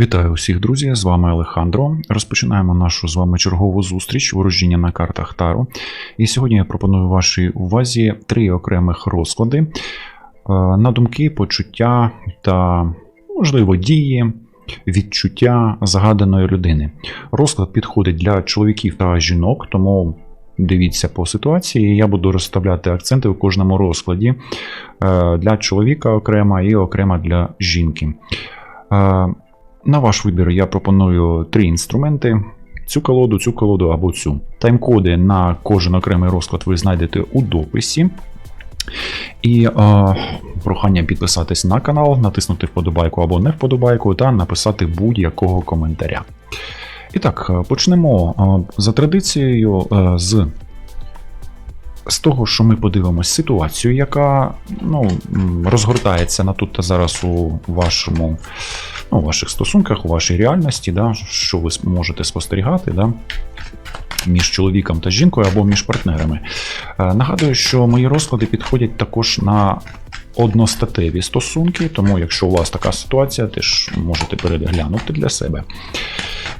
Вітаю усіх, друзі! З вами Алехандро. Розпочинаємо нашу з вами чергову зустріч ворожіння на картах Таро. І сьогодні я пропоную вашій увазі три окремих розклади е, на думки, почуття та, можливо, дії, відчуття загаданої людини. Розклад підходить для чоловіків та жінок, тому дивіться по ситуації. Я буду розставляти акценти у кожному розкладі е, для чоловіка окремо і окремо для жінки. На ваш вибір я пропоную три інструменти: цю колоду, цю колоду або цю. Тайм-коди на кожен окремий розклад ви знайдете у дописі. І е, прохання підписатись на канал, натиснути вподобайку або не вподобайку, та написати будь-якого коментаря. І так, е, почнемо за традицією е, з. З того, що ми подивимось ситуацію, яка ну, розгортається на тут та зараз у вашому ну, у ваших стосунках, у вашій реальності, да, що ви можете спостерігати да, між чоловіком та жінкою або між партнерами. Е, Нагадую, що мої розклади підходять також на одностатеві стосунки, тому якщо у вас така ситуація, теж можете переглянути для себе.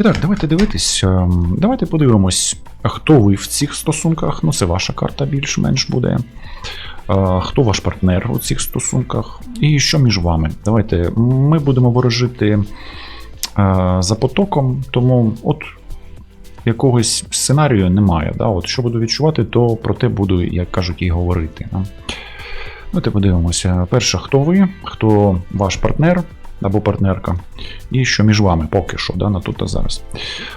І так, давайте дивитись. ем, Давайте подивимось, хто ви в цих стосунках. Ну, це ваша карта більш-менш буде. Хто ваш партнер у цих стосунках? І що між вами? Давайте ми будемо ворожити за потоком, тому от якогось сценарію немає. Да? От що буду відчувати, то про те буду, як кажуть, і говорити. Да? Давайте подивимося. Перше, хто ви, хто ваш партнер або партнерка, і що між вами поки що, да, на тут та зараз.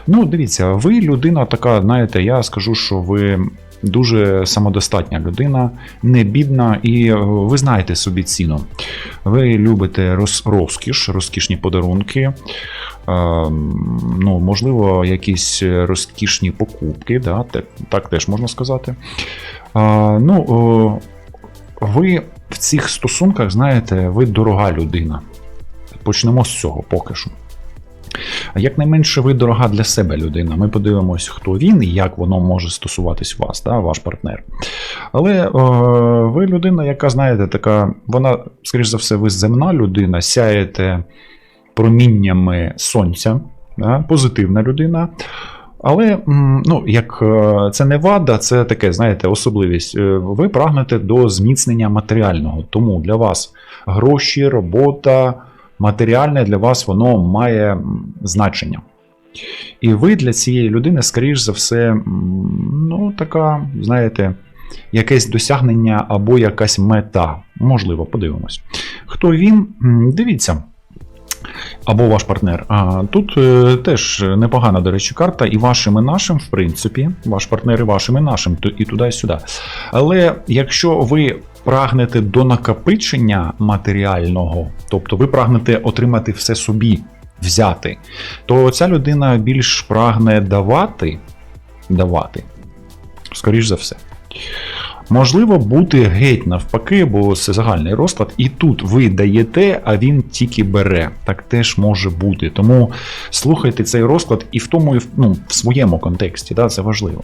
Ну, дивіться, ви людина така, знаєте, я скажу, що ви дуже самодостатня людина, не бідна, і е, ви знаєте собі ціну. Ви любите роз, розкіш, розкішні подарунки, е, ну, можливо, якісь розкішні покупки, да, так теж можна сказати. Е, ну, ви в цих стосунках, знаєте, ви дорога людина. Почнемо з цього поки що. Якнайменше ви дорога для себе людина. Ми подивимось, хто він і як воно може стосуватись вас, да, ваш партнер. Але е, ви людина, яка, знаєте, така, вона, скоріш за все, ви земна людина, сяєте проміннями сонця, да, позитивна людина. Але ну, як е, це не вада, це таке, знаєте, особливість. Е, Ви прагнете до зміцнення матеріального. Тому для вас гроші, робота, матеріальне для вас воно має значення. І ви для цієї людини, скоріш за все, ну, така, знаєте, якесь досягнення або якась мета. Можливо, подивимось. Хто він? Дивіться. Або ваш партнер. А, тут е, теж непогана, до речі, карта, і вашим, і нашим, в принципі, ваш партнер і вашим, і нашим, то і туди, і сюди. Але якщо ви прагнете до накопичення матеріального, тобто ви прагнете отримати все собі, взяти, то ця людина більш прагне давати, давати, скоріш за все. Можливо, бути геть навпаки, бо це загальний розклад, і тут ви даєте, а він тільки бере. Так теж може бути. Тому слухайте цей розклад і в тому, і в, ну, в своєму контексті, да, це важливо.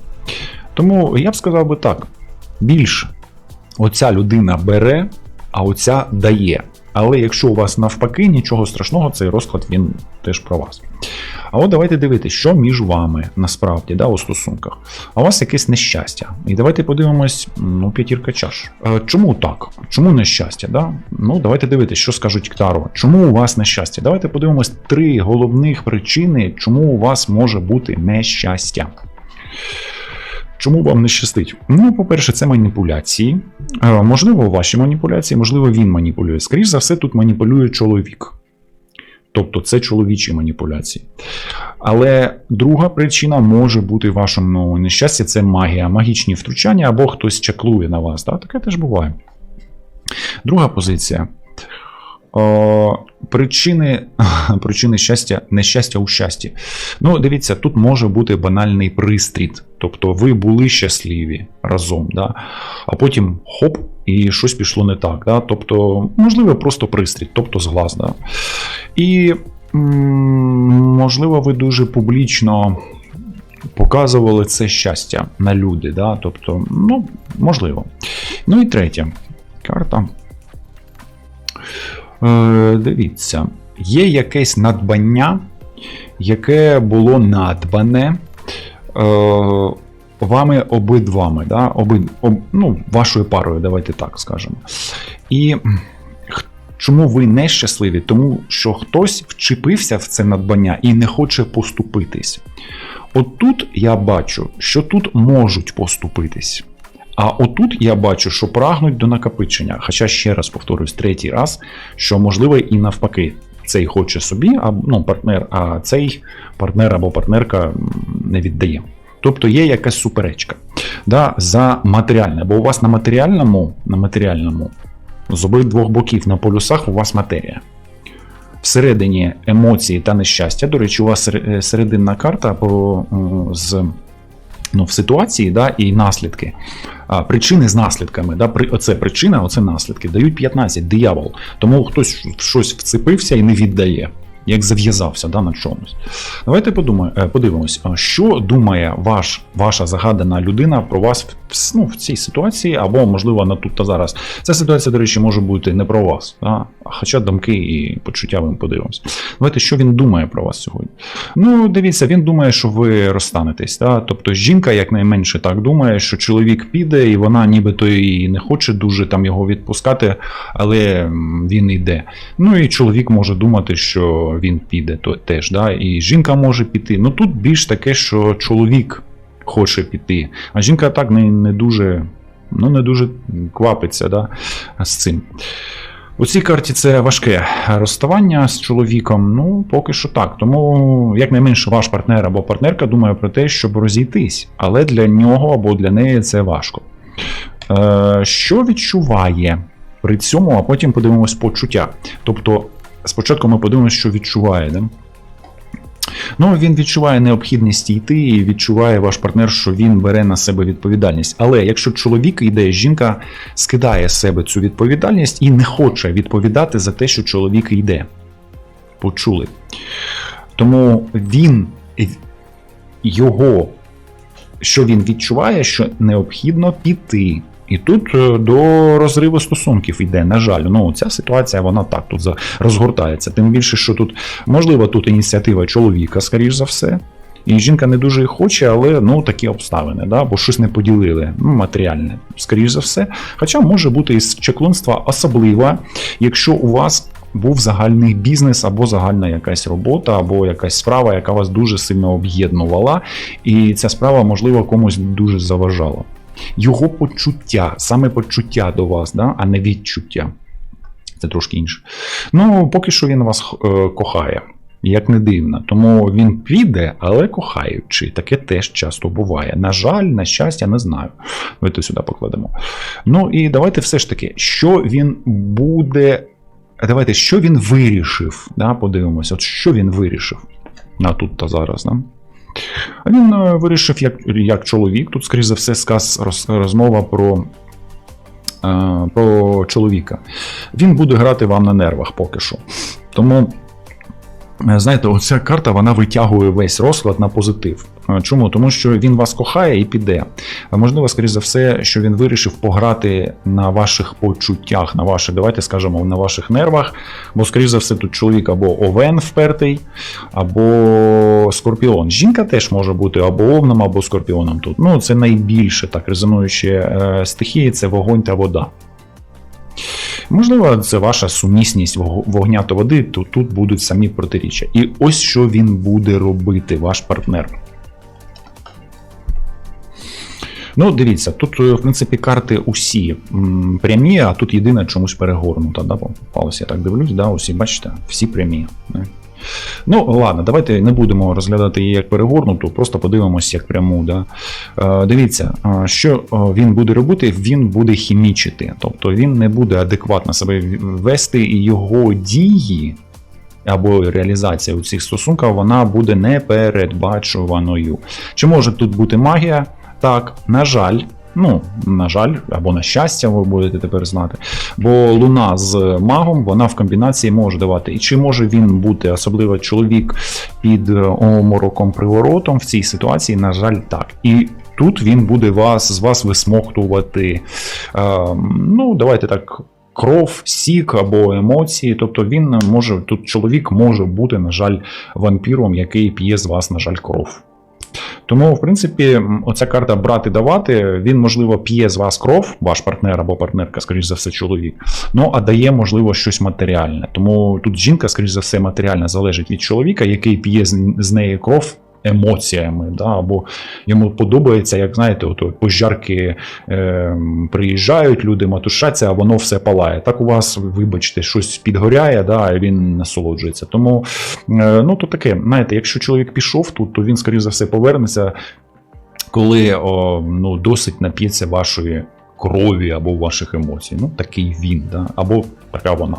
Тому я б сказав би так: більш оця людина бере, а оця дає. Але якщо у вас навпаки, нічого страшного, цей розклад він теж про вас. А от давайте дивитися, що між вами насправді да, у стосунках. А у вас якесь нещастя. І давайте подивимось, ну, п'ятірка чаш. Е, Чому так? Чому нещастя? Да? Ну, давайте дивитися, що скажуть Ктаро. Чому у вас нещастя? Давайте подивимось три головних причини, чому у вас може бути нещастя. Чому вам не щастить? Ну, по-перше, це маніпуляції. Е, Можливо, ваші маніпуляції, можливо, він маніпулює. Скоріше за все, тут маніпулює чоловік. Тобто це чоловічі маніпуляції. Але друга причина може бути вашому нещастя це магія, магічні втручання або хтось чаклує на вас. Так? Таке теж буває. Друга позиція. О, причини, причини щастя, нещастя у щасті. Ну, дивіться, тут може бути банальний пристріт. Тобто ви були щасливі разом, да? а потім хоп, і щось пішло не так. Да? Тобто, можливо, просто пристріт, тобто зглаз. Да? І можливо, ви дуже публічно показували це щастя на люди. Да? Тобто, ну, можливо. Ну і третя карта. Е, дивіться, є якесь надбання яке було надбане е, вами обидвами, да? Оби, об, ну, вашою парою, давайте так скажемо. І чому ви нещасливі? Тому що хтось вчепився в це надбання і не хоче поступитись. От тут я бачу, що тут можуть поступитись. А отут я бачу, що прагнуть до накопичення. Хоча ще раз повторюсь, третій раз, що можливо і навпаки, цей хоче собі, а ну, партнер, а цей партнер або партнерка не віддає. Тобто є якась суперечка да, за матеріальне, бо у вас на матеріальному, на матеріальному з обидвох боків на полюсах у вас матерія. Всередині емоції та нещастя. До речі, у вас е, серединна карта з ну, в ситуації да, і наслідки. А, причини з наслідками. Да, при, оце причина, оце наслідки. Дають 15, диявол. Тому хтось в щось вцепився і не віддає. Як зав'язався да, на чомусь. Давайте подумаємо, подивимось, що думає ваш, ваша загадана людина про вас в, ну, в цій ситуації, або, можливо, на тут та зараз. Ця ситуація, до речі, може бути не про вас, да? Хоча думки і почуття ми подивимось. Давайте, що він думає про вас сьогодні. Ну, дивіться, він думає, що ви розстанетесь. Да? Тобто жінка якнайменше так думає, що чоловік піде, і вона нібито і не хоче дуже там його відпускати, але він йде. Ну і чоловік може думати, що він піде то теж. Да? І жінка може піти. Ну тут більш таке, що чоловік хоче піти, а жінка так не, не дуже. Ну, не дуже квапиться да, з цим. У цій карті це важке розставання з чоловіком. Ну, поки що так. Тому, якнайменше, ваш партнер або партнерка думає про те, щоб розійтись. Але для нього або для неї це важко. Е, що відчуває при цьому, а потім подивимось почуття. Тобто, спочатку ми подивимося, що відчуває. Да? Ну, він відчуває необхідність йти, і відчуває ваш партнер, що він бере на себе відповідальність. Але якщо чоловік йде, жінка скидає себе цю відповідальність і не хоче відповідати за те, що чоловік йде. Почули. Тому він його, що він відчуває, що необхідно піти. І тут е, до розриву стосунків йде, на жаль. Ну, ця ситуація вона так тут розгортається. Тим більше, що тут, можливо, тут ініціатива чоловіка, скоріш за все. І жінка не дуже хоче, але ну такі обставини, да? бо щось не поділили, ну, матеріальне, скоріш за все. Хоча може бути із чеклунства особливо, якщо у вас був загальний бізнес або загальна якась робота, або якась справа, яка вас дуже сильно об'єднувала, і ця справа, можливо, комусь дуже заважала. Його почуття, саме почуття до вас, да? а не відчуття. Це трошки інше. Ну, поки що він вас е, кохає. Як не дивно, тому він піде, але кохаючи. Таке теж часто буває. На жаль, на щастя, не знаю. Давайте сюди покладемо. Ну і давайте все ж таки, що він буде. Давайте, що він вирішив. Да, Подивимося, от що він вирішив на тут та зараз. Да? Він е, вирішив, як, як чоловік. Тут, скоріш за все, сказ роз, розмова про, е, про чоловіка. Він буде грати вам на нервах поки що. Тому. Е, Знаєте, оця карта вона витягує весь розклад на позитив. Е, Чому? Тому що він вас кохає і піде. Можливо, скоріш за все, що він вирішив пограти на ваших почуттях, на ваших, давайте скажемо, на ваших нервах. Бо, скоріш за все, тут чоловік або овен впертий, або скорпіон. Жінка теж може бути або овном, або скорпіоном тут. Ну, це найбільше так резонуючі е, стихії це вогонь та вода. Можливо, це ваша сумісність вогня та води, то тут будуть самі протиріччя. І ось що він буде робити, ваш партнер. Ну, дивіться, тут, е, в принципі, карти усі прямі, а тут єдине чомусь перегорнута. Да? Попалося, я так дивлюсь, да? усі, бачите, всі прямі. Ну, ладно, давайте не будемо розглядати її як перегорнуту, просто подивимося як пряму. Да? Е, дивіться, е, що е, він буде робити, він буде хімічити. Тобто він не буде адекватно себе вести, і його дії або реалізація у цих стосунках вона буде непередбачуваною. Чи може тут бути магія? Так, на жаль. Ну, на жаль, або на щастя, ви будете тепер знати. Бо луна з магом вона в комбінації може давати. І чи може він бути, особливо чоловік під е, омороком приворотом в цій ситуації, на жаль, так. І тут він буде вас з вас висмоктувати. Е, ну, давайте так кров, сік або емоції. Тобто він може, тут чоловік може бути, на жаль, вампіром, який п'є з вас, на жаль, кров. Тому, в принципі, оця карта брати давати, він, можливо, п'є з вас кров, ваш партнер або партнерка, скоріш за все, чоловік. Ну, а дає, можливо, щось матеріальне. Тому тут жінка, скоріш за все, матеріально залежить від чоловіка, який п'є з неї кров. Емоціями, да, або йому подобається, як знаєте, от пожарки е, приїжджають, люди матушаться, а воно все палає. Так у вас, вибачте, щось підгоряє, да, і він насолоджується. Тому е, ну, то таке, знаєте, якщо чоловік пішов тут, то він, скоріш за все, повернеться, коли о, ну, досить нап'ється вашої крові або ваших емоцій. Ну, такий він, да? або така вона.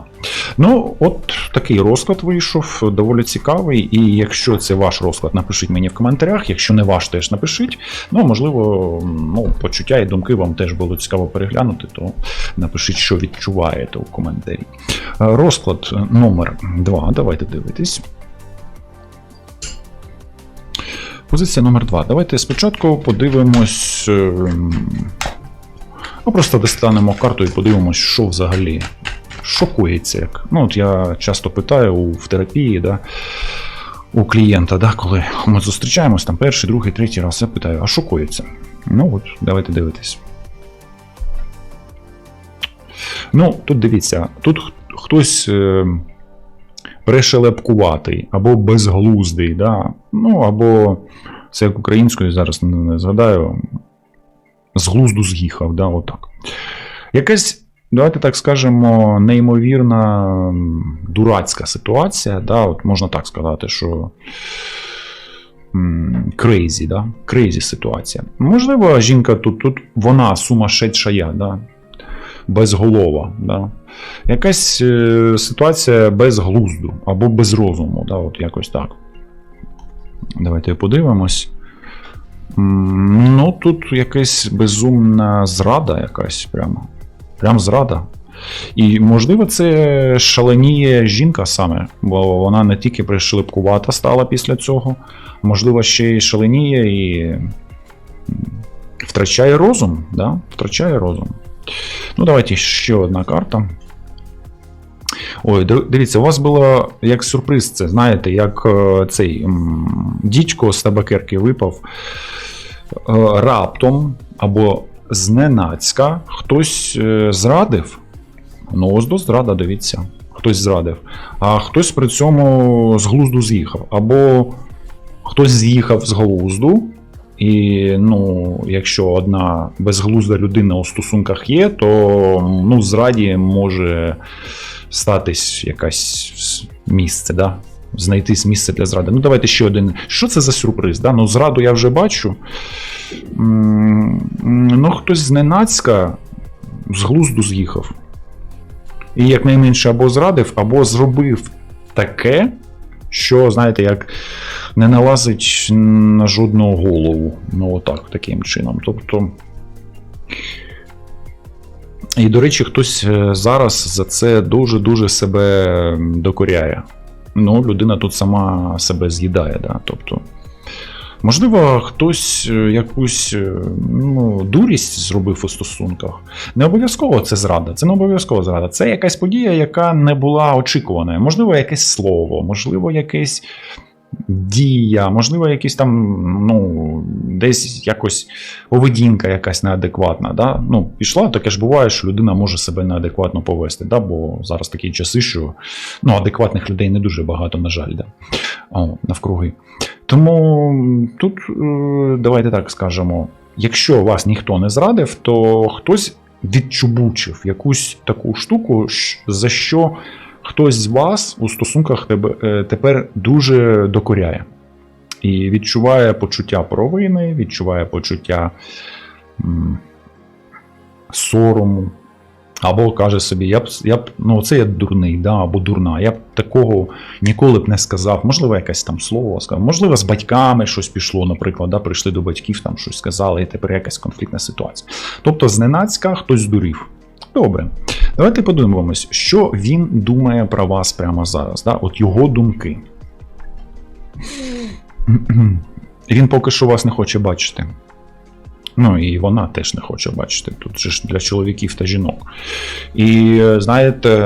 Ну, от такий розклад вийшов, доволі цікавий. І якщо це ваш розклад, напишіть мені в коментарях. Якщо не ваш, теж напишіть. Ну, можливо, ну, почуття і думки вам теж було цікаво переглянути, то напишіть, що відчуваєте у коментарі. Е, Розклад номер 2. Давайте дивитись. Позиція номер 2. Давайте спочатку подивимось. Ну, просто достанемо карту і подивимось, що взагалі шокується. Як. Ну, от я часто питаю у- в терапії, да, у клієнта, да, коли ми зустрічаємось там перший, другий, третій раз, я питаю, а шокується? Ну от, давайте дивитись. Ну, тут дивіться, тут хтось е, пришелепкуватий, або безглуздий, да? ну, або це як українською зараз не згадаю, з глузду з'їхав, да, отак. Якась, давайте так скажемо, неймовірна дурацька ситуація, да, от можна так сказати, що крейзі, да? крейзі ситуація. Можливо, жінка тут, тут вона сумасшедшая, да? безголова. Да? Якась е, ситуація без глузду або без розуму, да? от якось так. Давайте подивимось. Ну, тут якась безумна зрада, якась прямо. Прям зрада. І, можливо, це шаленіє жінка саме, бо вона не тільки пришелепкувата стала після цього, можливо, ще й шаленіє і втрачає розум. Да? Втрачає розум. Ну, давайте ще одна карта. Ой, дивіться, у вас було як сюрприз, це знаєте, як е, цей дідько з табакерки випав е, раптом або зненацька хтось е, зрадив. Ну, ось до зрада, дивіться. Хтось зрадив. А хтось при цьому з глузду з'їхав. Або хтось з'їхав з глузду, і ну, якщо одна безглузда людина у стосунках є, то ну, зраді може статись якесь місце, да? знайтись місце для зради. Ну, давайте ще один. Що це за сюрприз? Да? Ну, зраду я вже бачу. Ну, хтось зненацька з глузду з'їхав. І якнайменше або зрадив, або зробив таке, що, знаєте, як не налазить на жодну голову. Ну, отак, таким чином. Тобто. І, до речі, хтось е, зараз за це дуже-дуже себе докоряє. Ну, людина тут сама себе з'їдає, да? тобто. Можливо, хтось е, якусь е, ну, дурість зробив у стосунках. Не обов'язково це зрада, це не обов'язково зрада. Це якась подія, яка не була очікуваною. Можливо, якесь слово, можливо, якесь дія, можливо, якісь там, ну, десь якось поведінка якась неадекватна. Да? Ну, пішла, таке ж буває, що людина може себе неадекватно повести, да? бо зараз такі часи, що ну, адекватних людей не дуже багато, на жаль, да? О, навкруги. Тому тут е, давайте так скажемо: якщо вас ніхто не зрадив, то хтось відчубучив якусь таку штуку, за що хтось з вас у стосунках тебе, е, тепер дуже докоряє. І відчуває почуття провини, відчуває почуття сорому. Або каже собі, я б, я б ну це я дурний, да, або дурна. Я б такого ніколи б не сказав. Можливо, якесь там слово сказав. Можливо, з батьками щось пішло, наприклад, да, прийшли до батьків, там щось сказали, і тепер якась конфліктна ситуація. Тобто, зненацька хтось здурів. Добре. Давайте подивимось, що він думає про вас прямо зараз. Да? От його думки. Він поки що вас не хоче бачити. Ну і вона теж не хоче бачити. Тут же ж для чоловіків та жінок. І знаєте,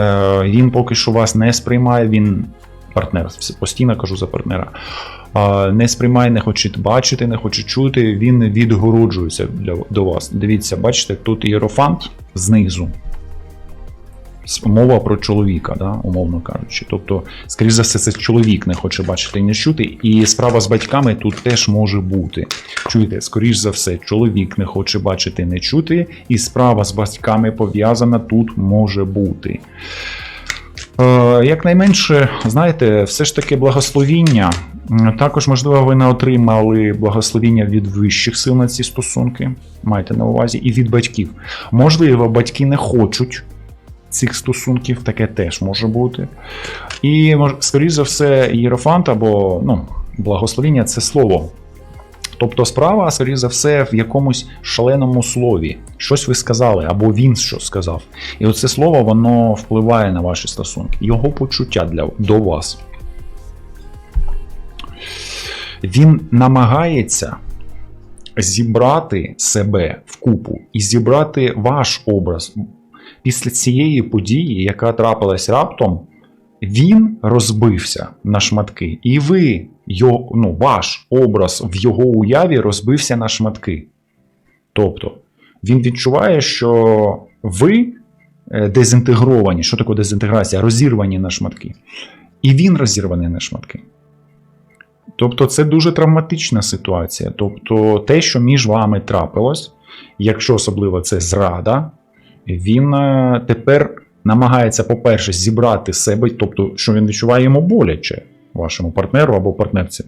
він поки що вас не сприймає, він партнер. Постійно кажу за партнера. Не сприймає, не хоче бачити, не хоче чути. Він відгороджується для, до вас. Дивіться, бачите, тут ієрофант знизу. Мова про чоловіка, да, умовно кажучи. Тобто, скоріш за все, це чоловік не хоче бачити і не чути. І справа з батьками тут теж може бути. Чуєте, скоріш за все, чоловік не хоче бачити і не чути, і справа з батьками пов'язана тут може бути. Е, Якнайменше, знаєте, все ж таки благословіння. Також, можливо, ви не отримали благословіння від вищих сил на ці стосунки, маєте на увазі, і від батьків. Можливо, батьки не хочуть цих стосунків, таке теж може бути. І, скоріш за все, ієрофант або ну, благословіння це слово. Тобто справа, скоріш за все, в якомусь шаленому слові. Щось ви сказали, або він що сказав. І оце слово воно впливає на ваші стосунки, його почуття для, до вас. Він намагається зібрати себе в купу і зібрати ваш образ. Після цієї події, яка трапилась раптом, він розбився на шматки, і ви, його, ну, ваш образ в його уяві розбився на шматки. Тобто, він відчуває, що ви е, дезінтегровані. Що таке дезінтеграція? Розірвані на шматки. І він розірваний на шматки. Тобто, це дуже травматична ситуація. Тобто, те, що між вами трапилось, якщо особливо це зрада, він е, тепер намагається, по-перше, зібрати себе, тобто, що він відчуває йому боляче вашому партнеру або партнерці.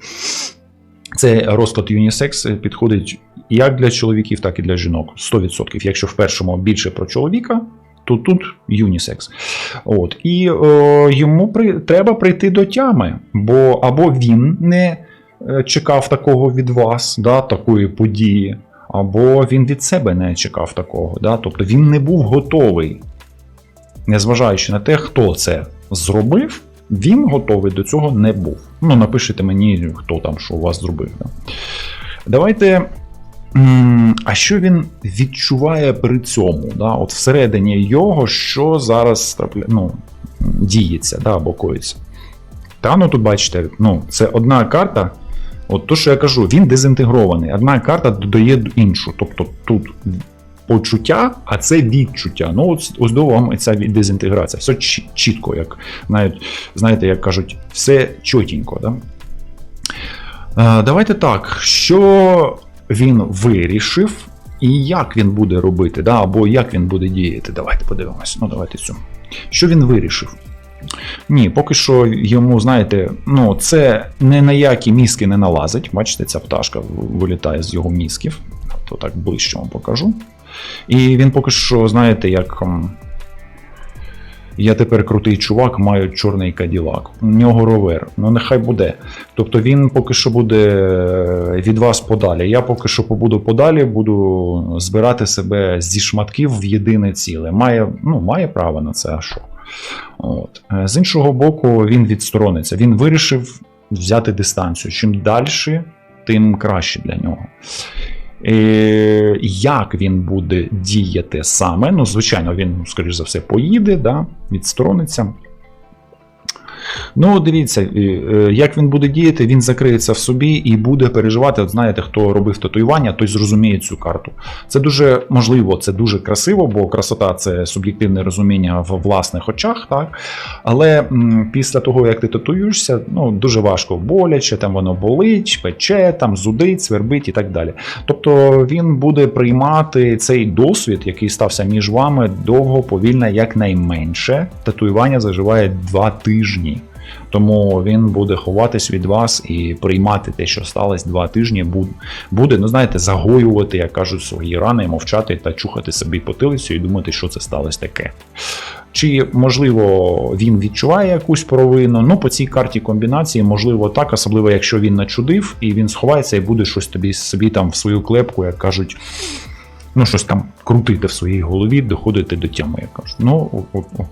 Це розклад юнісекс підходить як для чоловіків, так і для жінок. 100%. Якщо в першому більше про чоловіка, то тут юнісекс. От. І е, йому при, треба прийти до тями, бо або він не е, чекав такого від вас, да, такої події, або він від себе не чекав такого. Да? Тобто він не був готовий, незважаючи на те, хто це зробив, він готовий до цього не був. Ну, напишіть мені, хто там що у вас зробив. Да? Давайте. А що він відчуває при цьому? Да? От всередині його, що зараз ну, діється да, або коїться. Та ну тут бачите, ну, це одна карта. От то, що я кажу, він дезінтегрований. Одна карта додає іншу. Тобто тут почуття, а це відчуття. Ну, ось, ось до вам ця дезінтеграція. Все чітко, як навіть, знаєте, як кажуть, все чотенько. Да? Е, Давайте так, що він вирішив, і як він буде робити, да? або як він буде діяти. Давайте подивимося. Ну, давайте цю. Що він вирішив? Ні, поки що йому, знаєте, ну це не на які мізки не налазить. Бачите, ця пташка вилітає з його мізків. То так ближче вам покажу. І він поки що, знаєте, як. Я тепер крутий чувак, маю чорний каділак. У нього ровер. Ну нехай буде. Тобто він поки що буде е, від вас подалі. Я поки що побуду подалі, буду збирати себе зі шматків в єдине ціле. Має, ну, має право на це, а що? От. Е, З іншого боку, він відсторониться. Він вирішив взяти дистанцію. Чим далі, тим краще для нього. Е, Як він буде діяти саме? Ну, звичайно, він, скоріш за все, поїде, да, відсторониться. Ну, дивіться, е, як він буде діяти, він закриється в собі і буде переживати. От знаєте, хто робив татуювання, той зрозуміє цю карту. Це дуже можливо, це дуже красиво, бо красота це суб'єктивне розуміння в власних очах, так? Але м, після того, як ти татуюєшся, ну, дуже важко боляче, там воно болить, пече, там зудить, свербить і так далі. Тобто він буде приймати цей досвід, який стався між вами довго, повільно, якнайменше. Татуювання заживає два тижні. Тому він буде ховатись від вас і приймати те, що сталося два тижні. Буде, ну знаєте, загоювати, як кажуть, свої рани, мовчати та чухати собі потилицю і думати, що це сталося таке. Чи можливо він відчуває якусь провину? Ну, по цій карті комбінації, можливо, так, особливо якщо він начудив і він сховається і буде щось тобі собі там в свою клепку, як кажуть, ну щось там крутити в своїй голові, доходити до тями, як кажуть. Ну, о, о, о,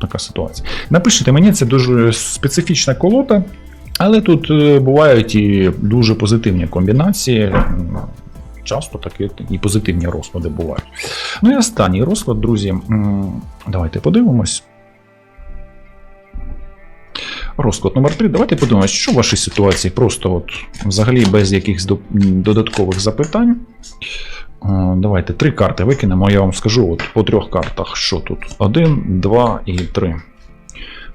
така ситуація. Напишіть мені, це дуже специфічна колода, але тут е, бувають і дуже позитивні комбінації. часто такі і позитивні розклади бувають. Ну і останній розклад, друзі. Давайте подивимось. Розклад номер 3. Давайте подивимось, що в вашій ситуації просто от взагалі без якихось додаткових запитань. Е, Давайте три карти викинемо. Я вам скажу от по трьох картах, що тут: один, два і три.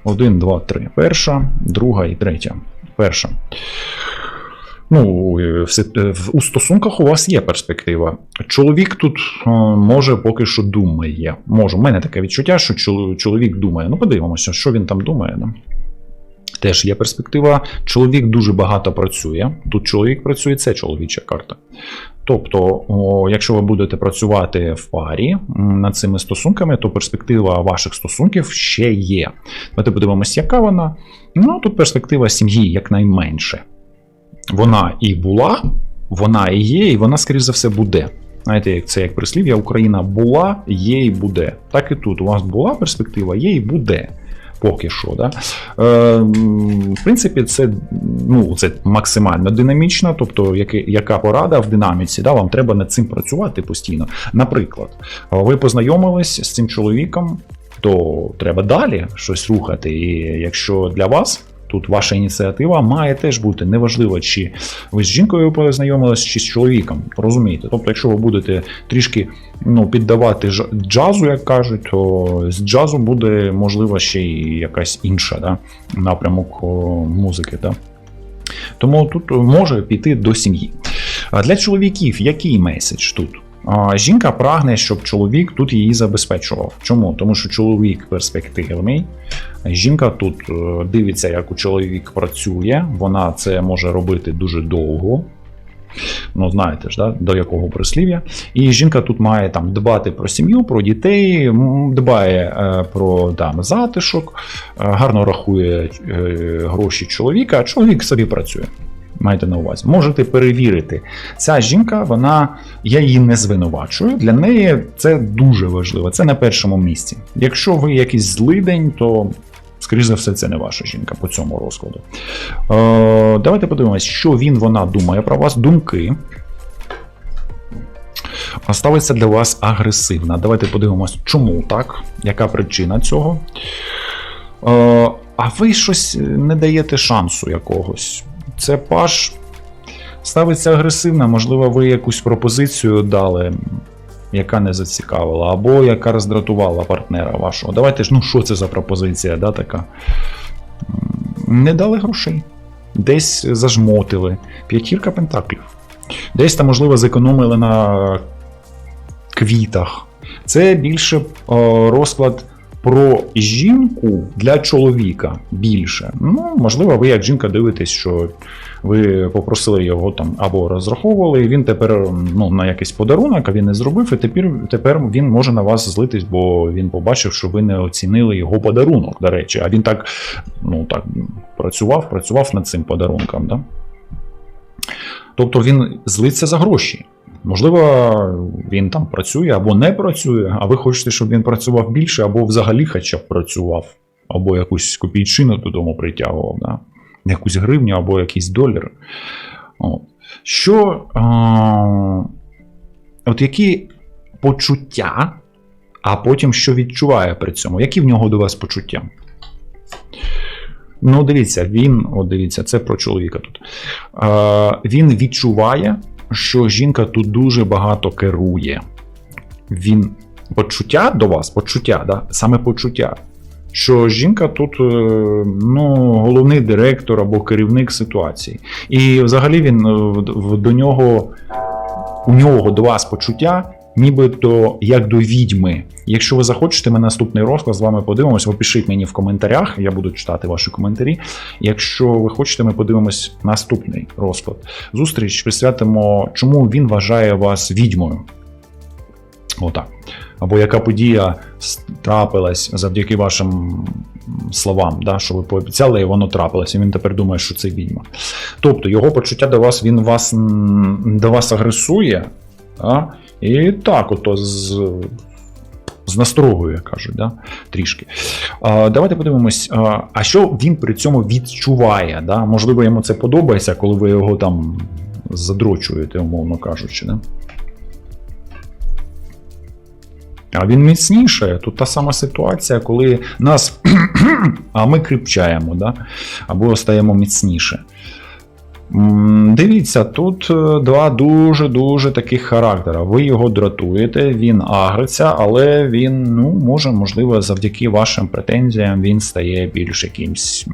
Один, два, три. Перша, друга і третя. Перша. Ну, е, е, у стосунках у вас є перспектива. Чоловік тут може поки що думає. Може, у мене таке відчуття, що чоловік думає. Ну, подивимося, що він там думає. Да? Теж є перспектива. Чоловік дуже багато працює. Тут чоловік працює, це чоловіча карта. Тобто, якщо ви будете працювати в парі над цими стосунками, то перспектива ваших стосунків ще є. Давайте подивимося, яка вона. Ну, тут перспектива сім'ї якнайменше. Вона і була, вона і є, і вона, скоріш за все, буде. Знаєте, це як прислів'я Україна була, є і буде. Так і тут. У вас була перспектива, є і буде. Поки що, да? Е, в принципі, це, ну, це максимально динамічно, тобто яка порада в динаміці, да, вам треба над цим працювати постійно. Наприклад, ви познайомились з цим чоловіком, то треба далі щось рухати. І якщо для вас тут ваша ініціатива має теж бути неважливо, чи ви з жінкою познайомились, чи з чоловіком. Розумієте? Тобто, якщо ви будете трішки ну, піддавати джазу, як кажуть, то з джазу буде можливо ще й якась інша да, напрямок музики. Да? Тому тут може піти до сім'ї. А для чоловіків який меседж тут? Жінка прагне, щоб чоловік тут її забезпечував. Чому? Тому що чоловік перспективний. Жінка тут е, дивиться, як у чоловік працює. Вона це може робити дуже довго. Ну, знаєте ж, да, до якого прислів'я. І жінка тут має там дбати про сім'ю, про дітей, дбає е, про там, затишок, е, гарно рахує гроші чоловіка, а чоловік собі працює. Майте на увазі. Можете перевірити. Ця жінка, вона, я її не звинувачую. Для неї це дуже важливо. Це на першому місці. Якщо ви якийсь злий день, то, скоріш за все, це не ваша жінка по цьому розкладу. Е, давайте подивимось, що він вона думає про вас. Думки. Ставиться для вас агресивна. Давайте подивимось, чому так, яка причина цього. Е, а ви щось не даєте шансу якогось. Це паш ставиться агресивна, можливо, ви якусь пропозицію дали, яка не зацікавила, або яка роздратувала партнера вашого. Давайте ж, ну що це за пропозиція, да, така? Не дали грошей. Десь зажмотили. П'ятірка пентаклів. Десь там, можливо, зекономили на квітах. Це більше о, розклад про жінку для чоловіка більше. Ну, можливо, ви як жінка дивитесь, що ви попросили його там або розраховували, і він тепер ну, на якийсь подарунок, а він не зробив, і тепер, тепер він може на вас злитись, бо він побачив, що ви не оцінили його подарунок, до речі. А він так, ну, так працював, працював над цим подарунком. Да? Тобто він злиться за гроші. Можливо, він там працює або не працює, а ви хочете, щоб він працював більше, або взагалі хоча б працював, або якусь копійчину додому притягував, да? якусь гривню, або якийсь долар. От. Що. А, от які почуття, а потім що відчуває при цьому? Які в нього до вас почуття? Ну, дивіться, він, от дивіться, це про чоловіка тут. Він відчуває, що жінка тут дуже багато керує. Він почуття до вас, почуття, да? саме почуття. Що жінка тут е, ну, головний директор або керівник ситуації. І взагалі він е, до нього, у нього до вас почуття, нібито як до відьми. Якщо ви захочете, ми наступний розклад з вами подивимось. Ви пишіть мені в коментарях, я буду читати ваші коментарі. Якщо ви хочете, ми подивимось наступний розклад. Зустріч присвятимо, чому він вважає вас відьмою. Отак. Або яка подія трапилась завдяки вашим словам, да, що ви пообіцяли, і воно трапилось, і він тепер думає, що це відьма. Тобто його почуття до вас, він вас до вас агресує, а? І так, ото з, з настрогою, як кажуть, да? трішки. А, давайте подивимось, а, а що він при цьому відчуває. Да? Можливо, йому це подобається, коли ви його там задрочуєте, умовно кажучи. Да? А він міцніше. Тут та сама ситуація, коли нас, а ми кріпчаємо, да? або стаємо міцніше. Дивіться, тут е, два дуже-дуже таких характера. Ви його дратуєте, він агриться, але він, ну, може, можливо, завдяки вашим претензіям він стає більш якимсь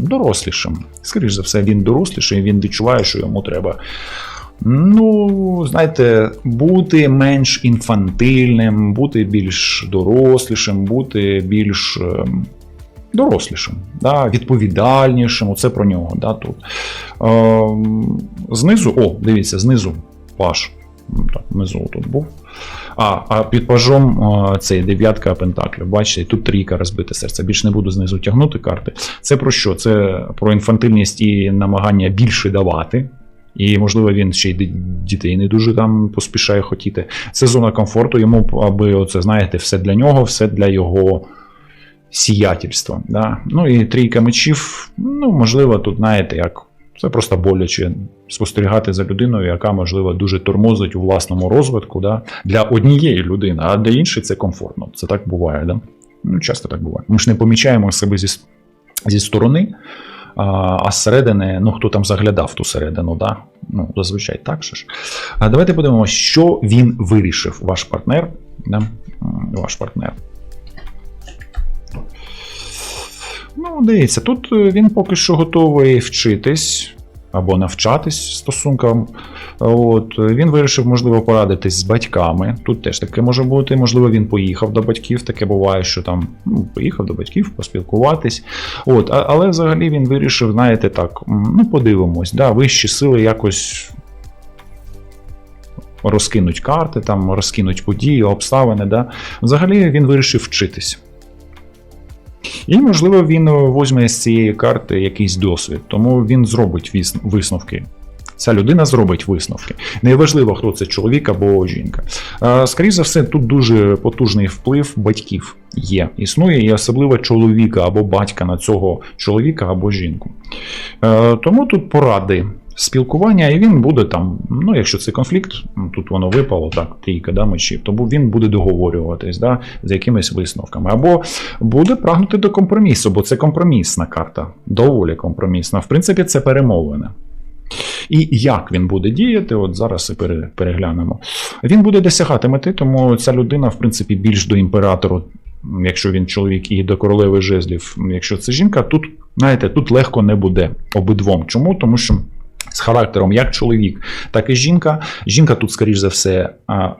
дорослішим. Скоріше за все, він доросліший, він відчуває, що йому треба. Ну, знаєте, бути менш інфантильним, бути більш дорослішим, бути більш ем, дорослішим, да, відповідальнішим. Оце про нього. Да, тут. Ем, знизу, о, дивіться, знизу паш. Ну, Так, внизу тут був. А, а під пажом а, цей дев'ятка пентаклів. Бачите, тут трійка розбите серце. Більше не буду знизу тягнути карти. Це про що? Це про інфантильність і намагання більше давати. І, можливо, він ще й дітей не дуже там поспішає хотіти. Це зона комфорту, йому аби оце, знаєте, все для нього, все для його сіятельства. Да? Ну і трійка мечів, ну, можливо, тут, знаєте, як. Це просто боляче спостерігати за людиною, яка, можливо, дуже тормозить у власному розвитку да? для однієї людини, а для іншої це комфортно. Це так буває, да? Ну, часто так буває. Ми ж не помічаємо себе зі, зі сторони, а, зсередини, ну хто там заглядав ту середину, да? ну, зазвичай так же ж. А давайте подивимося, що він вирішив, ваш партнер. Да? Ваш партнер. Ну, дивіться, тут е, він поки що готовий вчитись або навчатись стосункам. От він вирішив, можливо, порадитись з батьками. Тут теж таке може бути. Можливо, він поїхав до батьків. Таке буває, що там ну, поїхав до батьків поспілкуватись. От, але взагалі він вирішив, знаєте, так, ну подивимось, да, вищі сили якось. Розкинуть карти, там, розкинуть події, обставини. Да? Взагалі він вирішив вчитись. І, можливо, він возьме з цієї карти якийсь досвід, тому він зробить висновки. Ця людина зробить висновки. Неважливо, хто це чоловік або жінка. Скоріше за все, тут дуже потужний вплив батьків є, існує, і особливо чоловіка або батька на цього чоловіка або жінку. Е, Тому тут поради. Спілкування, і він буде там, ну якщо це конфлікт, тут воно випало, так, трійка да, мечів, тому він буде договорюватись да, з якимись висновками. Або буде прагнути до компромісу, бо це компромісна карта, доволі компромісна. В принципі, це перемовина. І як він буде діяти, от зараз і переглянемо. Він буде досягати мети, тому ця людина, в принципі, більш до імператору, якщо він чоловік, і до королеви жезлів, якщо це жінка, тут, знаєте, тут легко не буде обидвом. Чому? Тому що. З характером як чоловік, так і жінка. Жінка тут, скоріш за все,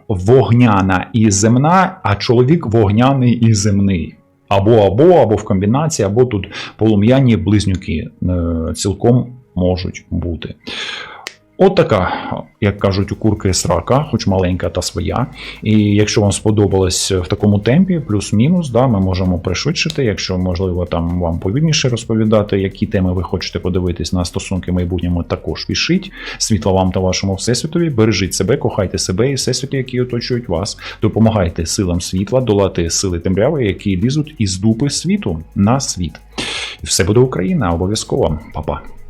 вогняна і земна, а чоловік вогняний і земний. Або або, або в комбінації, або тут полум'яні близнюки е, цілком можуть бути. От така, як кажуть, у курки срака, хоч маленька та своя. І якщо вам сподобалось в такому темпі, плюс-мінус, да, ми можемо пришвидшити. Якщо можливо там вам повільніше розповідати, які теми ви хочете подивитись на стосунки в майбутньому, також пишіть. Світла вам та вашому всесвітові. Бережіть себе, кохайте себе і всесвіти, які оточують вас. Допомагайте силам світла долати сили темряви, які лізуть із дупи світу на світ. І все буде Україна, обов'язково. Па-па.